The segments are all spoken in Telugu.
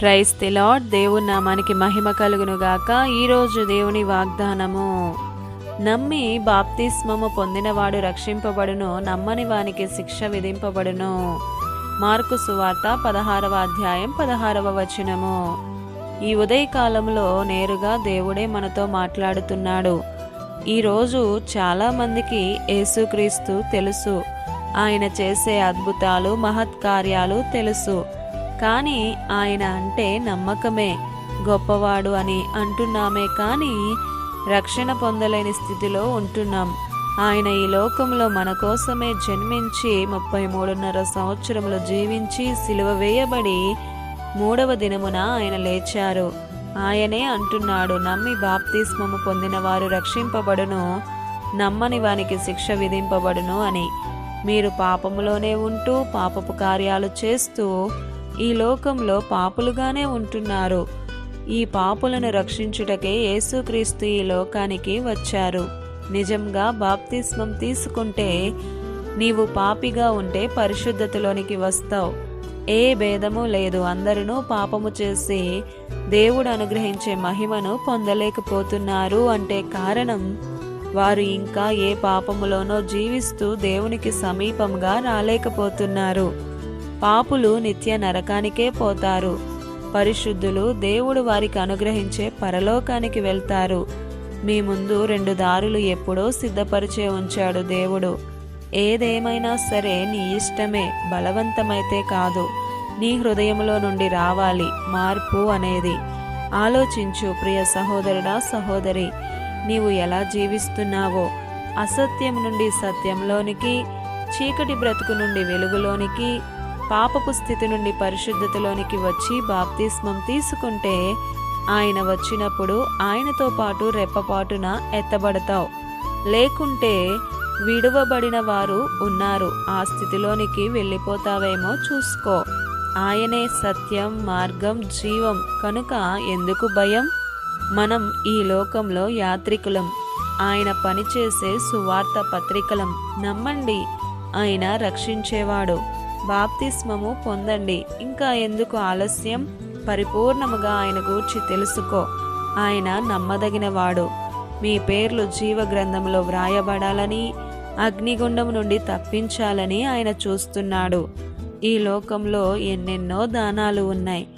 ప్రైస్ ది లార్డ్ దేవుని నామానికి మహిమ కలుగును గాక ఈరోజు దేవుని వాగ్దానము నమ్మి బాప్తిస్మము పొందినవాడు రక్షింపబడును నమ్మని వానికి శిక్ష విధింపబడును. మార్కు సువార్త పదహారవ అధ్యాయం పదహారవ వచనము. ఈ ఉదయకాలంలో నేరుగా దేవుడే మనతో మాట్లాడుతున్నాడు. ఈరోజు చాలామందికి యేసుక్రీస్తు తెలుసు. ఆయన చేసే అద్భుతాలు మహత్కార్యాలు తెలుసు. కానీ ఆయన అంటే నమ్మకమే. గొప్పవాడు అని అంటున్నామే కానీ రక్షణ పొందలేని స్థితిలో ఉంటున్నాం. ఆయన ఈ లోకంలో మన కోసమే జన్మించి ముప్పై మూడున్నర సంవత్సరములు జీవించి సిలువ వేయబడి మూడవ దినమున ఆయన లేచారు. ఆయనే అంటున్నాడు నమ్మి బాప్తిస్మము పొందిన వారు రక్షింపబడును నమ్మని వానికి శిక్ష విధింపబడును అని. మీరు పాపములోనే ఉంటూ పాపపు కార్యాలు చేస్తూ ఈ లోకంలో పాపులుగానే ఉంటున్నారు. ఈ పాపులను రక్షించుటకే యేసుక్రీస్తు ఈ లోకానికి వచ్చారు. నిజంగా బాప్తిస్మం తీసుకుంటే నీవు పాపిగా ఉంటే పరిశుద్ధతలోనికి వస్తావు. ఏ భేదము లేదు. అందరూ పాపము చేసి దేవుడు అనుగ్రహించే మహిమను పొందలేకపోతున్నారు అంటే కారణం వారు ఇంకా ఏ పాపములోనో జీవిస్తూ దేవునికి సమీపంగా రాలేకపోతున్నారు. పాపులు నిత్య నరకానికే పోతారు. పరిశుద్ధులు దేవుడు వారికి అనుగ్రహించే పరలోకానికి వెళ్తారు. మీ ముందు రెండు దారులు ఎప్పుడో సిద్ధపరిచే ఉంచాడు దేవుడు. ఏదేమైనా సరే నీ ఇష్టమే బలవంతమైతే కాదు. నీ హృదయంలో నుండి రావాలి మార్పు అనేది. ఆలోచించు ప్రియ సహోదరుడా సహోదరి నీవు ఎలా జీవిస్తున్నావో? అసత్యం నుండి సత్యంలోనికి చీకటి బ్రతుకు నుండి వెలుగులోనికి పాపపు స్థితి నుండి పరిశుద్ధతలోనికి వచ్చి బాప్తిస్మం తీసుకుంటే ఆయన వచ్చినప్పుడు ఆయనతో పాటు రెప్పపాటున ఎత్తబడతావు. లేకుంటే విడువబడిన వారు ఉన్నారు. ఆ స్థితిలోనికి వెళ్ళిపోతావేమో చూసుకో. ఆయనే సత్యం మార్గం జీవం. కనుక ఎందుకు భయం? మనం ఈ లోకంలో యాత్రికులం. ఆయన పనిచేసే సువార్త పత్రికలం. నమ్మండి ఆయన రక్షించేవాడు. బాప్తిస్మము పొందండి. ఇంకా ఎందుకు ఆలస్యం? పరిపూర్ణముగా ఆయన గూర్చి తెలుసుకో. ఆయన నమ్మదగినవాడు. మీ పేర్లు జీవ గ్రంథంలో వ్రాయబడాలని అగ్నిగుండం నుండి తప్పించాలని ఆయన చూస్తున్నాడు. ఈ లోకంలో ఎన్నెన్నో దానాలు ఉన్నాయి.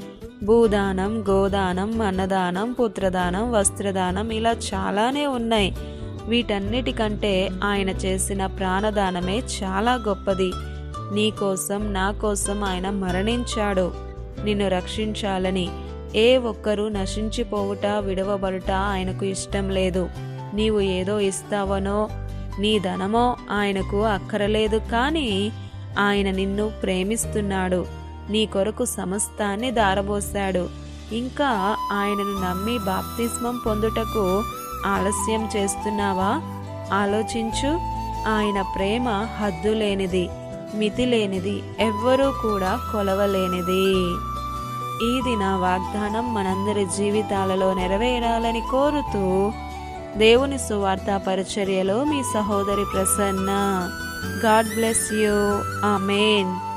భూదానం గోదానం అన్నదానం పుత్రదానం వస్త్రదానం ఇలా చాలానే ఉన్నాయి. వీటన్నిటికంటే ఆయన చేసిన ప్రాణదానమే చాలా గొప్పది. నీ కోసం నా కోసం ఆయన మరణించాడు. నిన్ను రక్షించాలని ఏ ఒక్కరూ నశించిపోవుట విడవబడుట ఆయనకు ఇష్టం లేదు. నీవు ఏదో ఇస్తావనో నీ ధనమో ఆయనకు అక్కరలేదు కానీ ఆయన నిన్ను ప్రేమిస్తున్నాడు. నీ కొరకు సమస్తాన్ని దారబోశాడు. ఇంకా ఆయనను నమ్మి బాప్తిస్మం పొందుటకు ఆలస్యం చేస్తున్నావా? ఆలోచించు ఆయన ప్రేమ హద్దులేనిది. మితిలేనిది ఎవ్వరూ కూడా కొలవలేనిది. ఈ దిన వాగ్దానం మనందరి జీవితాలలో నెరవేరాలని కోరుతూ దేవుని సువార్త పరిచర్యలో మీ సహోదరి Prasanna. God bless you. Amen.